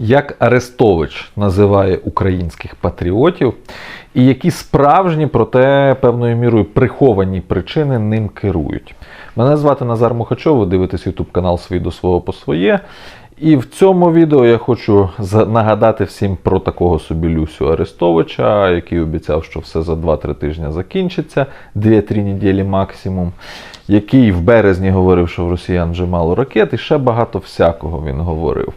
Як Арестович називає українських патріотів, і які справжні, проте певною мірою приховані причини ним керують. Мене звати Назар Мухачов, ви дивитесь YouTube канал «Свій до свого по своє. І в цьому відео я хочу нагадати всім про такого собі Люсю Арестовича, який обіцяв, що все за 2-3 тижні закінчиться, 2-3 неділі максимум, який в березні говорив, що в росіян вже мало ракет, і ще багато всякого він говорив.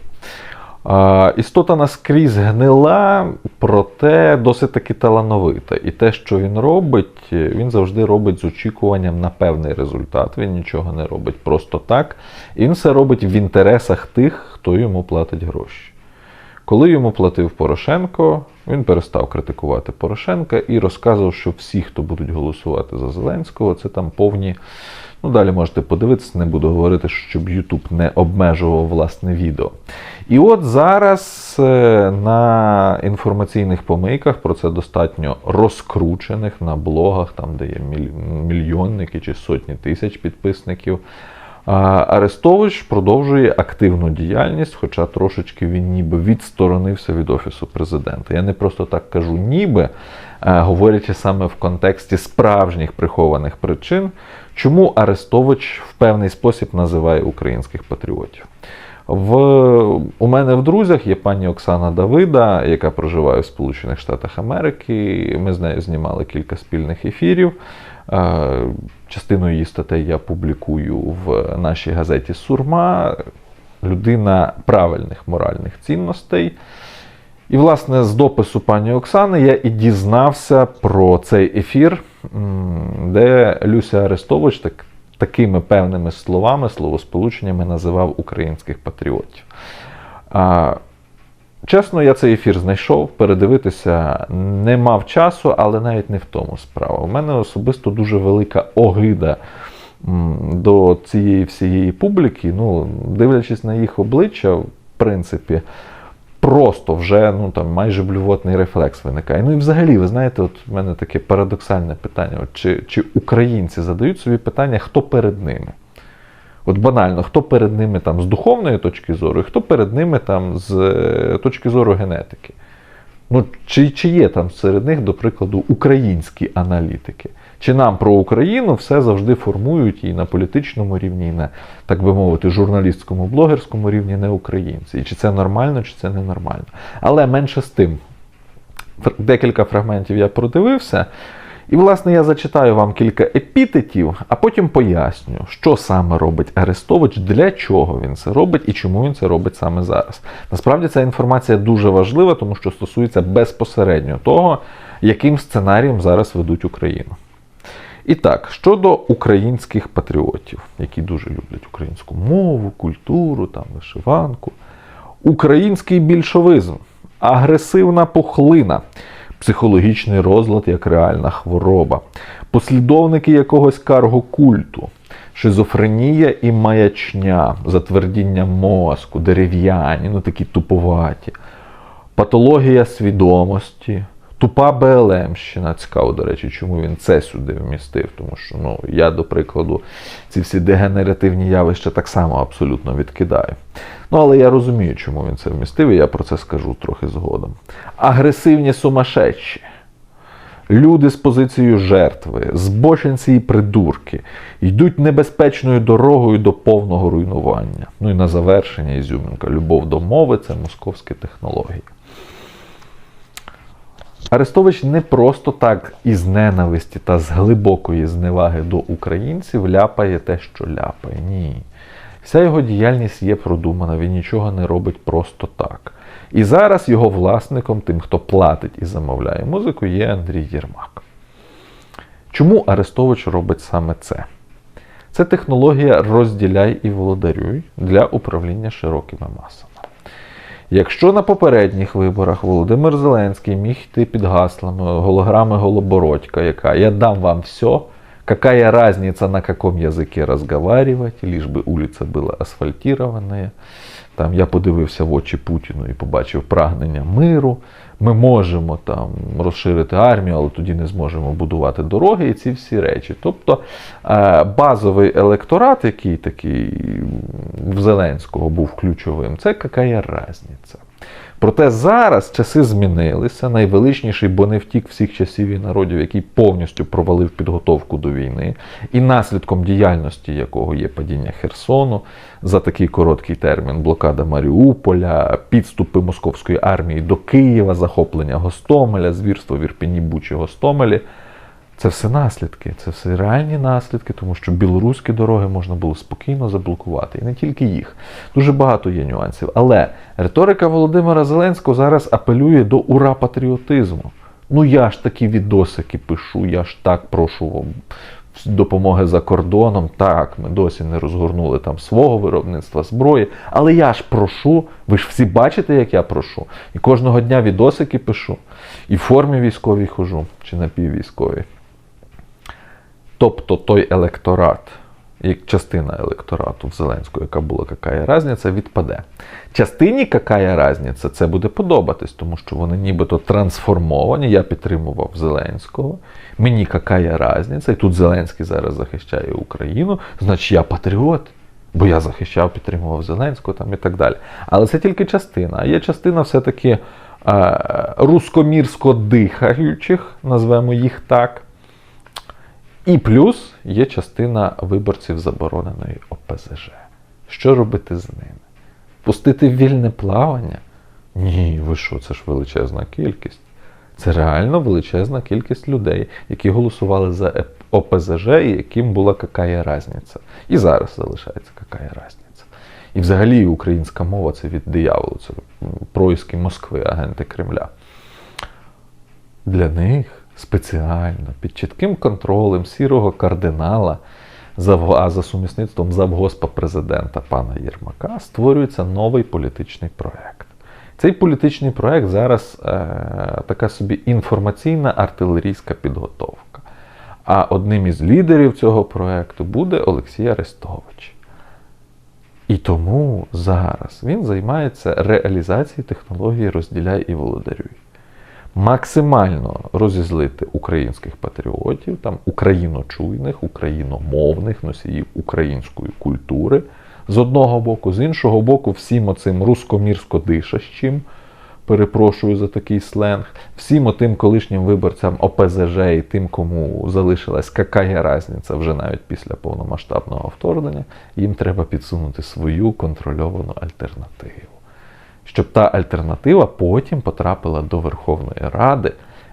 Істота наскрізь гнила, проте досить таки талановита. І те, що він робить, він завжди робить з очікуванням на певний результат. Він нічого не робить просто так. І він все робить в інтересах тих, хто йому платить гроші. Коли йому платив Порошенко, він перестав критикувати Порошенка і розказував, що всі, хто будуть голосувати за Зеленського, це там повні. Ну, далі можете подивитися, не буду говорити, щоб YouTube не обмежував власне відео. І от зараз е, на інформаційних помийках, про це достатньо розкручених на блогах, там, де є мільйонники чи сотні тисяч підписників. Арестович продовжує активну діяльність, хоча трошечки він ніби відсторонився від Офісу президента. Я не просто так кажу ніби, говорячи саме в контексті справжніх прихованих причин, чому Арестович в певний спосіб називає українських патріотів. В, у мене в друзях є пані Оксана Давида, яка проживає в Сполучених Штатах Америки. Ми з нею знімали кілька спільних ефірів. Е, Частину її статей я публікую в нашій газеті Сурма. Людина правильних моральних цінностей. І, власне, з допису пані Оксани я і дізнався про цей ефір, де Люся Арестович так, такими певними словами, словосполученнями називав українських патріотів. Чесно, я цей ефір знайшов, передивитися не мав часу, але навіть не в тому справа. У мене особисто дуже велика огида до цієї всієї публіки. Ну, дивлячись на їх обличчя, в принципі, просто вже ну, там, майже блювотний рефлекс виникає. Ну і взагалі, ви знаєте, от в мене таке парадоксальне питання: от чи, чи українці задають собі питання, хто перед ними? От банально, хто перед ними там з духовної точки зору, і хто перед ними там з е, точки зору генетики. Ну, чи, чи є там серед них, до прикладу, українські аналітики? Чи нам про Україну все завжди формують і на політичному рівні, і на, так би мовити, журналістському, блогерському рівні не українці? І чи це нормально, чи це ненормально? Але менше з тим, декілька фрагментів я продивився. І, власне, я зачитаю вам кілька епітетів, а потім поясню, що саме робить Арестович, для чого він це робить і чому він це робить саме зараз. Насправді ця інформація дуже важлива, тому що стосується безпосередньо того, яким сценарієм зараз ведуть Україну. І так, щодо українських патріотів, які дуже люблять українську мову, культуру, там, вишиванку. Український більшовизм, агресивна пухлина, психологічний розлад як реальна хвороба, послідовники якогось каргокульту, шизофренія і маячня, затвердіння мозку, дерев'яні, ну такі туповаті, патологія свідомості, тупа БЛМщина. Цікаво, до речі, чому він це сюди вмістив. Тому що ну, я, до прикладу, ці всі дегенеративні явища так само абсолютно відкидаю. Ну, але я розумію, чому він це вмістив, і я про це скажу трохи згодом. Агресивні сумасшедші. Люди з позицією жертви, збочинці і придурки йдуть небезпечною дорогою до повного руйнування. Ну і на завершення ізюминка. Любов до мови це московські технології. Арестович не просто так із ненависті та з глибокої зневаги до українців ляпає те, що ляпає. Ні. Вся його діяльність є продумана, він нічого не робить просто так. І зараз його власником, тим, хто платить і замовляє музику, є Андрій Єрмак. Чому Арестович робить саме це? Це технологія розділяй і володарюй для управління широкими масами. Якщо на попередніх виборах Володимир Зеленський міг йти під гаслами голограми Голобородька, яка я дам вам все, какая разница на каком языке разговаривать, лишь би улиця була асфальтирована. Там я подивився в очі Путіну і побачив прагнення миру. Ми можемо там розширити армію, але тоді не зможемо будувати дороги і ці всі речі. Тобто е, базовий електорат, який такий в Зеленського був ключовим, це яка різниця. Проте зараз часи змінилися. Найвеличніший, бо не втік всіх часів і народів, який повністю провалив підготовку до війни, і наслідком діяльності якого є падіння Херсону за такий короткий термін, блокада Маріуполя, підступи московської армії до Києва, захоплення Гостомеля, звірство в Ірпіні Бучі Гостомелі. Це все наслідки, це все реальні наслідки, тому що білоруські дороги можна було спокійно заблокувати. І не тільки їх. Дуже багато є нюансів. Але риторика Володимира Зеленського зараз апелює до ура-патріотизму. Ну я ж такі відосики пишу, я ж так прошу допомоги за кордоном. Так, ми досі не розгорнули там свого виробництва зброї. Але я ж прошу, ви ж всі бачите, як я прошу. І кожного дня відосики пишу. І в формі військовій хожу, чи напіввійськовій. Тобто той електорат, як частина електорату в Зеленського, яка була какая разниця, відпаде. Частині какая разниця, це буде подобатись, тому що вони нібито трансформовані. Я підтримував Зеленського. Мені какая разниця, і тут Зеленський зараз захищає Україну, значить я патріот. Бо я захищав, підтримував Зеленського там і так далі. Але це тільки частина. А є частина все-таки е, рускомірсько дихаючих, назвемо їх так. І плюс є частина виборців забороненої ОПЗЖ. Що робити з ними? Пустити вільне плавання? Ні, ви що, це ж величезна кількість. Це реально величезна кількість людей, які голосували за ОПЗЖ і яким була какая разниця. І зараз залишається какая разниця. І взагалі українська мова це від дияволу, це происки Москви, агенти Кремля. Для них спеціально під чітким контролем сірого кардинала, а за сумісництвом завгоспа президента пана Єрмака створюється новий політичний проект. Цей політичний проект зараз е, така собі інформаційна артилерійська підготовка. А одним із лідерів цього проекту буде Олексій Арестович. І тому зараз він займається реалізацією технології розділяй і володарюй. Максимально розізлити українських патріотів, там україночуйних, україномовних носіїв української культури з одного боку, з іншого боку, всім оцим рускомірсько дишащим, перепрошую за такий сленг, всім отим колишнім виборцям ОПЗЖ і тим, кому залишилась какая разниця вже навіть після повномасштабного вторгнення, їм треба підсунути свою контрольовану альтернативу. Щоб та альтернатива потім потрапила до Верховної Ради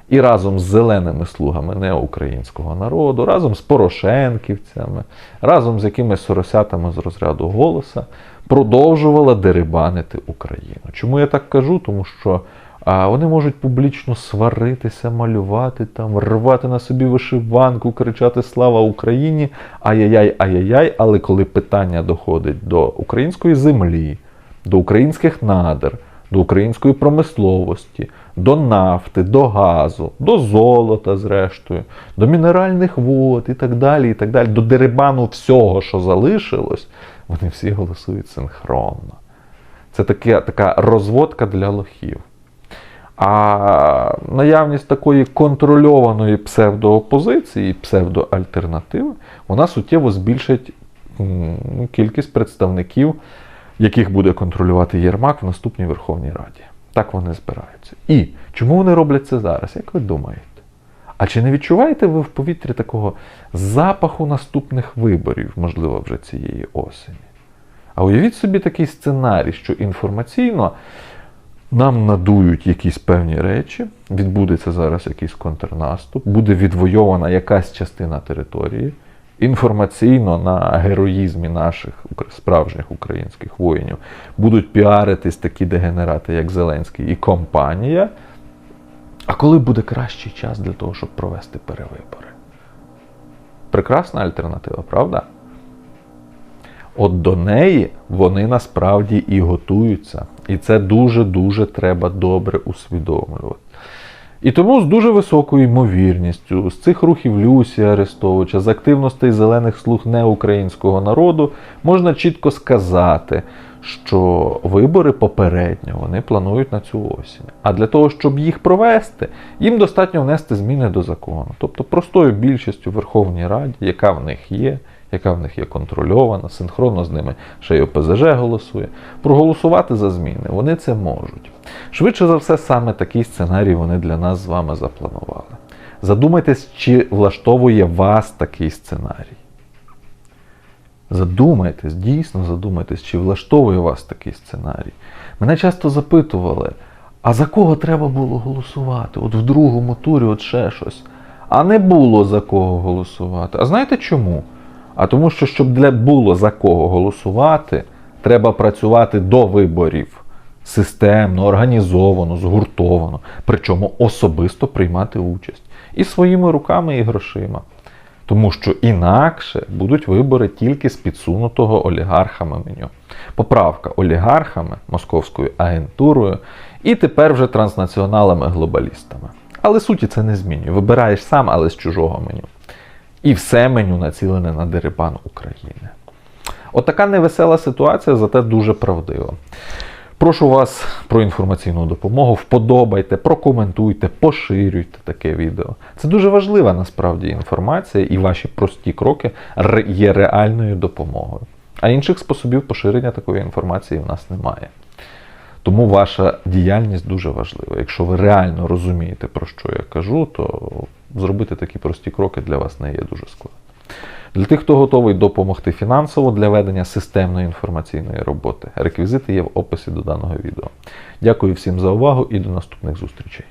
і разом з зеленими слугами неукраїнського народу, разом з Порошенківцями, разом з якимись соросятами з розряду голоса продовжувала дерибанити Україну. Чому я так кажу? Тому що а, вони можуть публічно сваритися, малювати, там, рвати на собі вишиванку, кричати Слава Україні! Ай-яй-яй, ай-яй-яй, але коли питання доходить до української землі, до українських надр, до української промисловості, до нафти, до газу, до золота, зрештою, до мінеральних вод і так далі, і так далі, до дерибану всього, що залишилось, вони всі голосують синхронно. Це таке, така розводка для лохів. А наявність такої контрольованої псевдоопозиції, псевдоальтернативи, вона суттєво збільшить кількість представників, яких буде контролювати Єрмак в наступній Верховній Раді. Так вони збираються. І чому вони роблять це зараз? Як ви думаєте? А чи не відчуваєте ви в повітрі такого запаху наступних виборів, можливо, вже цієї осені? А уявіть собі такий сценарій, що інформаційно нам надують якісь певні речі, відбудеться зараз якийсь контрнаступ, буде відвойована якась частина території. Інформаційно на героїзмі наших справжніх українських воїнів будуть піаритись такі дегенерати, як Зеленський і компанія. А коли буде кращий час для того, щоб провести перевибори? Прекрасна альтернатива, правда? От до неї вони насправді і готуються. І це дуже-дуже треба добре усвідомлювати. І тому з дуже високою ймовірністю з цих рухів Люсі Арестовича, з активностей зелених слуг неукраїнського народу, можна чітко сказати, що вибори попередньо вони планують на цю осінь. А для того, щоб їх провести, їм достатньо внести зміни до закону. Тобто простою більшістю в Верховній Раді, яка в них є, яка в них є контрольована, синхронно з ними ще й ОПЗЖ голосує. Проголосувати за зміни вони це можуть. Швидше за все, саме такий сценарій вони для нас з вами запланували. Задумайтесь, чи влаштовує вас такий сценарій. Задумайтесь, дійсно задумайтесь, чи влаштовує вас такий сценарій. Мене часто запитували, а за кого треба було голосувати? От в другому турі, от ще щось. А не було за кого голосувати. А знаєте чому? А тому, що щоб для було за кого голосувати, треба працювати до виборів системно, організовано, згуртовано, причому особисто приймати участь і своїми руками, і грошима. Тому що інакше будуть вибори тільки з підсунутого олігархами меню. Поправка олігархами, московською агентурою, і тепер вже транснаціоналами-глобалістами. Але суті це не змінює. Вибираєш сам, але з чужого меню. І все меню націлене на дерибан України. Отака невесела ситуація, зате дуже правдива. Прошу вас про інформаційну допомогу. Вподобайте, прокоментуйте, поширюйте таке відео. Це дуже важлива насправді інформація, і ваші прості кроки є реальною допомогою. А інших способів поширення такої інформації в нас немає. Тому ваша діяльність дуже важлива. Якщо ви реально розумієте, про що я кажу, то зробити такі прості кроки для вас не є дуже складно. Для тих, хто готовий допомогти фінансово для ведення системної інформаційної роботи, реквізити є в описі до даного відео. Дякую всім за увагу і до наступних зустрічей.